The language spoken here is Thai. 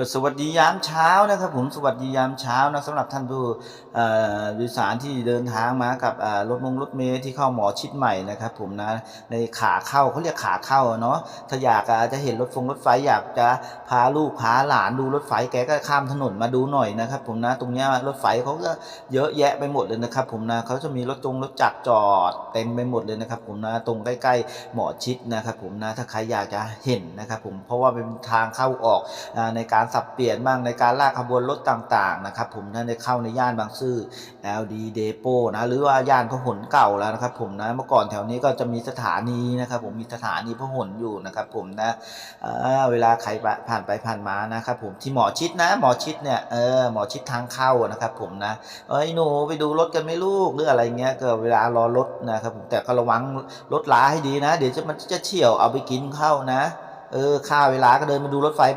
ก็สวัสดียามเช้านะครับผมสวัสดียามเช้านะสำหรับท่านผู้โดยสารที่เดินทางมากับรถมงรถเมล์ที่เข้าหมอชิดใหม่นะครับผมนะในขาเข้าเขาเรียกขาเข้าเนาะถ้าอยากจะเห็นรถฟงรถไฟอยากจะพาลูกพาหลานดูรถไฟแกก็ข้ามถนนมาดูหน่อยนะครับผมนะตรงนี้รถไฟเขาก็เยอะแยะไปหมดเลยนะครับผมนะเขาจะมีรถจงรถจักรจอดเต็มไปหมดเลยนะครับผมนะตรงใกล้ๆหมอชิดนะครับผมนะถ้าใครอยากจะเห็นนะครับผมเพราะว่าเป็นทางเข้าออกในการสับเปลี่ยนบ้างในการลากขบวนรถต่างๆนะครับผมถ้าได้เข้าในย่านบางซื่อ LD Depot นะหรือว่าย่านพหลเก่าแล้วนะครับผมนะเมื่อก่อนแถวนี้ก็จะมีสถานีนะครับผมมีสถานีพหลอยู่นะครับผมนะอ่าเวลาใครผ่านไปผ่านมานะครับผมที่หมอชิดนะหมอชิดเนี่ยเออหมอชิดทางเข้านะครับผมนะเอ้ยหนูไปดูรถกันไหม่ลูกหรืออะไรเงี้ยก็เวลารอรถนะครับผมแต่ก็ระวังรถล้าให้ดีนะ เดี๋ยวจะมันจะเฉี่ยวเอาไปกินเข้านะ เออค่าเวลาก็เดินมาดูรถไฟบ้าง